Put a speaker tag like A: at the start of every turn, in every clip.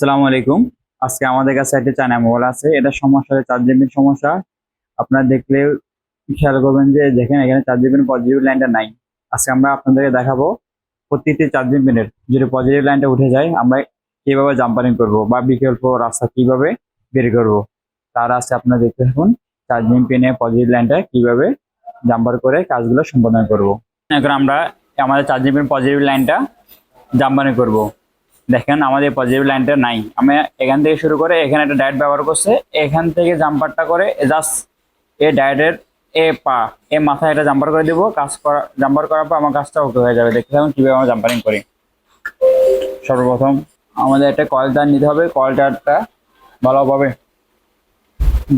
A: আসসালামু আলাইকুম। আজকে আমাদের কাছে একটা চায়না মোবাইল আছে। এটা সমস্যা চার জিবির সমস্যা। আপনারা দেখলে খেয়াল করবেন যে দেখেন এখানে চার জিবির পজিটিভ লাইনটা নাই। আজকে আমরা আপনাদেরকে দেখাবো প্রত্যেকটি চার জিবিনের যদি পজিটিভ লাইনটা উঠে যায়, আমরা কীভাবে জাম্পারিং করব বা বিকল্প রাস্তা কীভাবে বের করব। তার আজকে আপনারা দেখতে থাকুন চার্জিং পিনে পজিটিভ লাইনটা কীভাবে জাম্পার করে কাজগুলো সম্পাদন করব। এখন আমরা আমাদের চার্জিং পিন পজিটিভ লাইনটা জাম্পারিং করব। দেখেন আমাদের পজিটিভ লাইনটা নাই। আমি এখান থেকে শুরু করে এখানে একটা ডায়েট ব্যবহার করছে, এখান থেকে জাম্পারটা করে জাস্ট এ ডায়েটের এ পা, এ মাথায় এটা জাম্পার করে দিব, কাজ করা জাম্পার করার পর আমার কাজটা ওকে হয়ে যাবে। দেখতে থাকুন কীভাবে আমরা জাম্পারিং করি। সর্বপ্রথম আমাদের একটা কয়েল তার নিতে হবে কয়েল তারটা ভালোভাবে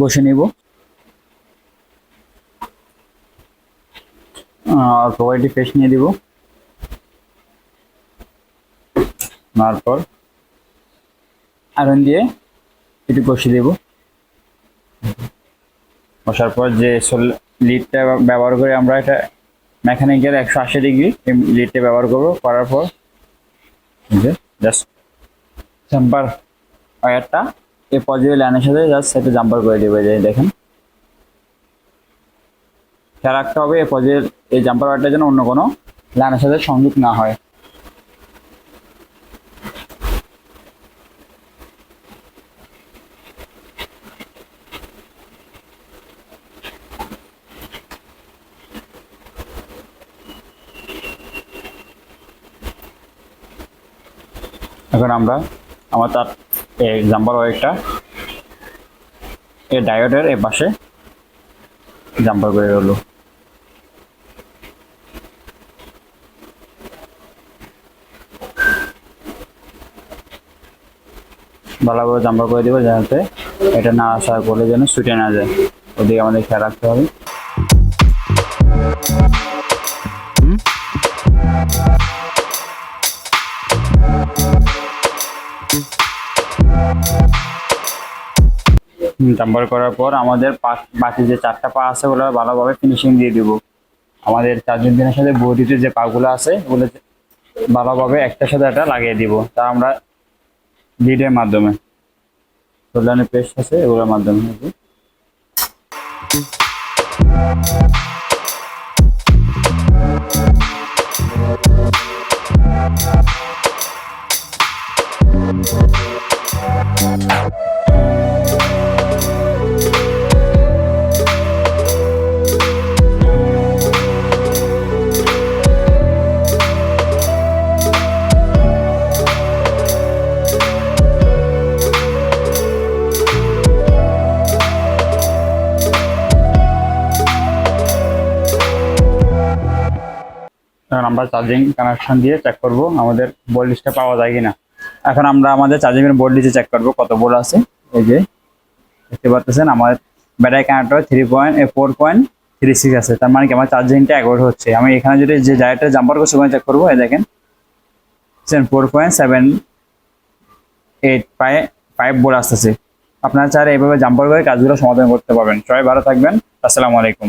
A: বসে নিব। অল্প কয়েকটি ফেস নিয়ে দিব। তারপর আয়রন দিয়ে একটু কষিয়ে দেব। বসার পর যে লিডটা ব্যবহার করে আমরা এটা মেকানিক্যাল একশো আশি ডিগ্রি লিডটা ব্যবহার করব। করার পর জাস্ট জাম্পার ওয়ারটা এই পজিটিভ লাইনের সাথে জাস্ট সেটা জাম্পার করে দেবে দেখেন। খেয়াল রাখতে হবে এই পজিটিভ এই জাম্পার ওয়ারটা যেন অন্য কোনো লাইনের সাথে সংযুক্ত না হয়। এখন আমরা আমার তার এই জাম্পার ওয়েটটা এই ডায়োডের এই পাশে জাম্পার করে হলো ভালোভাবে জাম্পার করে দেবো যাতে এটা না আসা করলে যেন ছুটে না যায়। ওদিকে আমাদের খেয়াল রাখতে হবে। জাম্পার করার পর আমাদের বাকি যে চারটা পা আছে, ওগুলো ভালোভাবে ফিনিশিং দিয়ে দিব। আমাদের চারজন দিনের সাথে বডিতে যে পাগুলো আছে, ওগুলো ভালোভাবে একটার সাথে একটা লাগিয়ে দিব। তা আমরা লিডের মাধ্যমে। সোলানের পেস্ট আছে, এগুলোর মাধ্যমে কি। এখন আমরা চার্জিং কানেকশন দিয়ে চেক করব আমাদের ভোল্টেজটা পাওয়া যায় কিনা। এখন আমরা আমাদের চার্জিং এর ভোল্টেজে চেক করব কত ভোল্ট আছে। এই যে, দেখতে পাচ্ছেন আমার battery connector three point four point three six আছে। তার মানে কি আমার চার্জিংটা এক হচ্ছে। আমি এখানে যদি যে জায়গাটা জাম্পার করছি ওখানে চেক করব, এই দেখেন। Four point seven eight five volt আসতেছে। আপনারা চাইলে এইভাবে জাম্পার করে কাজগুলো সমাধান করতে পারবেন। সবাই ভালো থাকবেন। আসসালামু আলাইকুম।